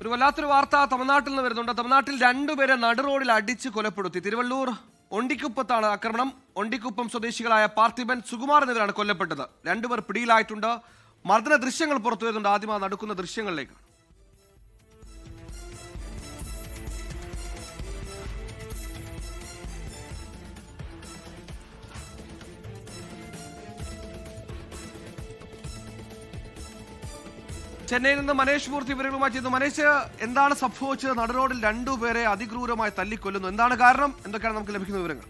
ഒരു വല്ലാത്തൊരു വാർത്ത തമിഴ്നാട്ടിൽ നിന്ന് വരുന്നുണ്ട്. തമിഴ്നാട്ടിൽ രണ്ടുപേരെ നടുറോഡിൽ അടിച്ച് കൊലപ്പെടുത്തി. തിരുവള്ളൂർ ഒണ്ടിക്കുപ്പത്താണ് ആക്രമണം. ഒണ്ടിക്കുപ്പം സ്വദേശികളായ പാർത്ഥിബൻ സുകുമാർ എന്നിവരാണ് കൊല്ലപ്പെട്ടത്. രണ്ടുപേർ പിടിയിലായിട്ടുണ്ട്. മർദ്ദന ദൃശ്യങ്ങൾ പുറത്തു വരുന്നുണ്ട് ആദ്യം ആ നടക്കുന്ന ദൃശ്യങ്ങളിലേക്ക്. ചെന്നൈയിൽ നിന്ന് മനേഷ് മൂർത്തി വിവരങ്ങളുമായി ചെയ്തു മനേഷ് എന്താണ് സംഭവിച്ചത്? നടുറോഡിൽ രണ്ടുപേരെ അതിക്രൂരമായി തല്ലിക്കൊല്ലുന്നു. എന്താണ് കാരണം? എന്തൊക്കെയാണ് നമുക്ക് ലഭിക്കുന്ന വിവരങ്ങൾ?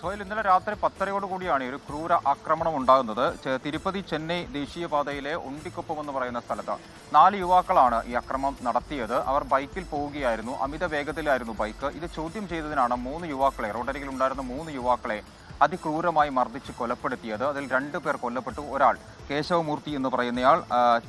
സോയിൽ ഇന്നലെ രാത്രി പത്തരയോട് കൂടിയാണ് ഒരു ക്രൂര ആക്രമണം ഉണ്ടാകുന്നത്. തിരുപ്പതി ചെന്നൈ ദേശീയപാതയിലെ ഉണ്ടിക്കൊപ്പം എന്ന് പറയുന്ന സ്ഥലത്ത് നാല് യുവാക്കളാണ് ഈ അക്രമം നടത്തിയത്. അവർ ബൈക്കിൽ പോവുകയായിരുന്നു. അമിത വേഗത്തിലായിരുന്നു ബൈക്ക്. ഇത് ചോദ്യം ചെയ്തതിനാണ് മൂന്ന് യുവാക്കളെ റോഡരികിൽ ഉണ്ടായിരുന്ന മൂന്ന് യുവാക്കളെ അതിക്രൂരമായി മർദ്ദിച്ച് കൊലപ്പെടുത്തിയത്. അതിൽ രണ്ടു പേർ കൊല്ലപ്പെട്ടു. ഒരാൾ കേശവമൂർത്തി എന്ന് പറയുന്നയാൾ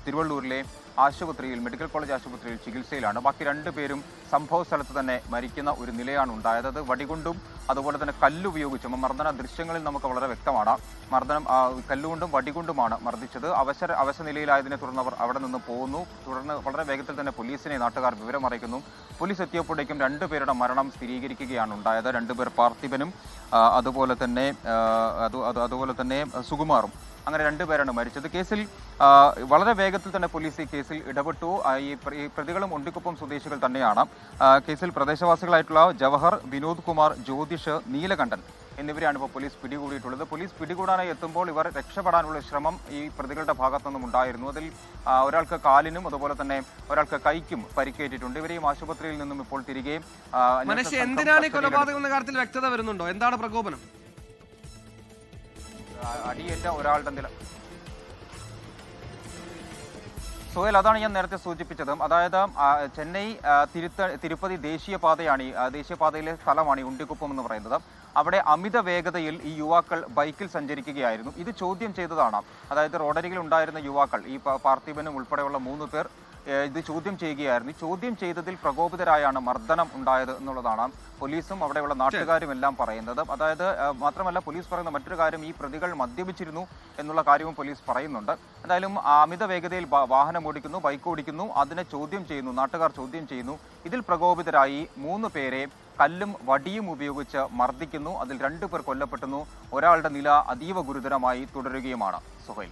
തിരുവള്ളൂരിലെ ആശുപത്രിയിൽ മെഡിക്കൽ കോളേജ് ആശുപത്രിയിൽ ചികിത്സയിലാണ്. ബാക്കി രണ്ടുപേരും സംഭവ സ്ഥലത്ത് തന്നെ മരിക്കുന്ന ഒരു നിലയാണ് ഉണ്ടായത്. അത് വടികൊണ്ടും അതുപോലെ തന്നെ കല്ലുപയോഗിച്ചും മർദ്ദന ദൃശ്യങ്ങളിൽ നമുക്ക് വളരെ വ്യക്തമാണ്. മർദ്ദനം കല്ലുകൊണ്ടും വടികൊണ്ടുമാണ് മർദ്ദിച്ചത്. അവശ അവശ നിലയിലായതിനെ തുടർന്ന് അവർ അവിടെ നിന്ന് പോകുന്നു തുടർന്ന് വളരെ വേഗത്തിൽ തന്നെ പോലീസിനെ നാട്ടുകാർ വിവരം അറിയിക്കുന്നു. പോലീസ് എത്തിയപ്പോഴേക്കും രണ്ടുപേരുടെ മരണം സ്ഥിരീകരിക്കുകയാണ് ഉണ്ടായത്. രണ്ടുപേർ പാർത്ഥിപനും അതുപോലെ തന്നെ അതുപോലെ തന്നെ സുകുമാറും. അങ്ങനെ രണ്ടുപേരാണ് മരിച്ചത്. കേസിൽ വളരെ വേഗത്തിൽ തന്നെ പോലീസ് ഈ കേസിൽ ഇടപെട്ടു. ഈ പ്രതികളും ഉണ്ടിക്കുപ്പം സ്വദേശികൾ തന്നെയാണ്. കേസിൽ പ്രദേശവാസികളായിട്ടുള്ള ജവഹർ വിനോദ് കുമാർ ജ്യോതിഷ് നീലകണ്ഠൻ എന്നിവരെയാണ് ഇപ്പോൾ പോലീസ് പിടികൂടിയിട്ടുള്ളത്. പോലീസ് പിടികൂടാനായി എത്തുമ്പോൾ ഇവർ രക്ഷപ്പെടാനുള്ള ശ്രമം ഈ പ്രതികളുടെ ഭാഗത്തു നിന്നും ഉണ്ടായിരുന്നു. അതിൽ ഒരാൾക്ക് കാലിനും അതുപോലെ തന്നെ ഒരാൾക്ക് കൈക്കും പരിക്കേറ്റിട്ടുണ്ട്. ഇവരെയും ആശുപത്രിയിൽ നിന്നും ഇപ്പോൾ തിരികെ എന്തിനാണ് കൊലപാതകം എന്ന കാര്യത്തിൽ വ്യക്തത വരുന്നുണ്ടോ? എന്താണ് പ്രകോപനം? അടിയേറ്റ ഒരാളുടെ നില. സുഹേൽ അതാണ് ഞാൻ നേരത്തെ സൂചിപ്പിച്ചത്. അതായത് ചെന്നൈ തിരുത്ത തിരുപ്പതി ദേശീയപാതയാണ് ഈ ദേശീയപാതയിലെ സ്ഥലമാണ് ഈ ഉണ്ടിക്കുപ്പം എന്ന് പറയുന്നത്. അവിടെ അമിത വേഗതയിൽ ഈ യുവാക്കൾ ബൈക്കിൽ സഞ്ചരിക്കുകയായിരുന്നു. ഇത് ചോദ്യം ചെയ്തതാണ്. അതായത് റോഡരികിൽ ഉണ്ടായിരുന്ന യുവാക്കൾ ഈ പാർത്ഥിപനും ഉൾപ്പെടെയുള്ള മൂന്ന് പേർ ഇത് ചോദ്യം ചെയ്യുകയായിരുന്നു. ചോദ്യം ചെയ്തതിൽ പ്രകോപിതരായാണ് മർദ്ദനം ഉണ്ടായത് എന്നുള്ളതാണ് പോലീസും അവിടെയുള്ള നാട്ടുകാരും എല്ലാം പറയുന്നത്. അതായത് മാത്രമല്ല പോലീസ് പറയുന്ന മറ്റൊരു കാര്യം ഈ പ്രതികൾ മദ്യപിച്ചിരുന്നു എന്നുള്ള കാര്യവും പോലീസ് പറയുന്നുണ്ട്. എന്തായാലും അമിത വേഗതയിൽ വാഹനം ഓടിക്കുന്നു ബൈക്ക് ഓടിക്കുന്നു അതിനെ ചോദ്യം ചെയ്യുന്നു നാട്ടുകാർ ചോദ്യം ചെയ്യുന്നു. ഇതിൽ പ്രകോപിതരായി മൂന്ന് പേരെ കല്ലും വടിയും ഉപയോഗിച്ച് മർദ്ദിക്കുന്നു. അതിൽ രണ്ടു പേർ കൊല്ലപ്പെട്ടുന്നു. ഒരാളുടെ നില അതീവ ഗുരുതരമായി തുടരുകയുമാണ്. സുഹൈൽ.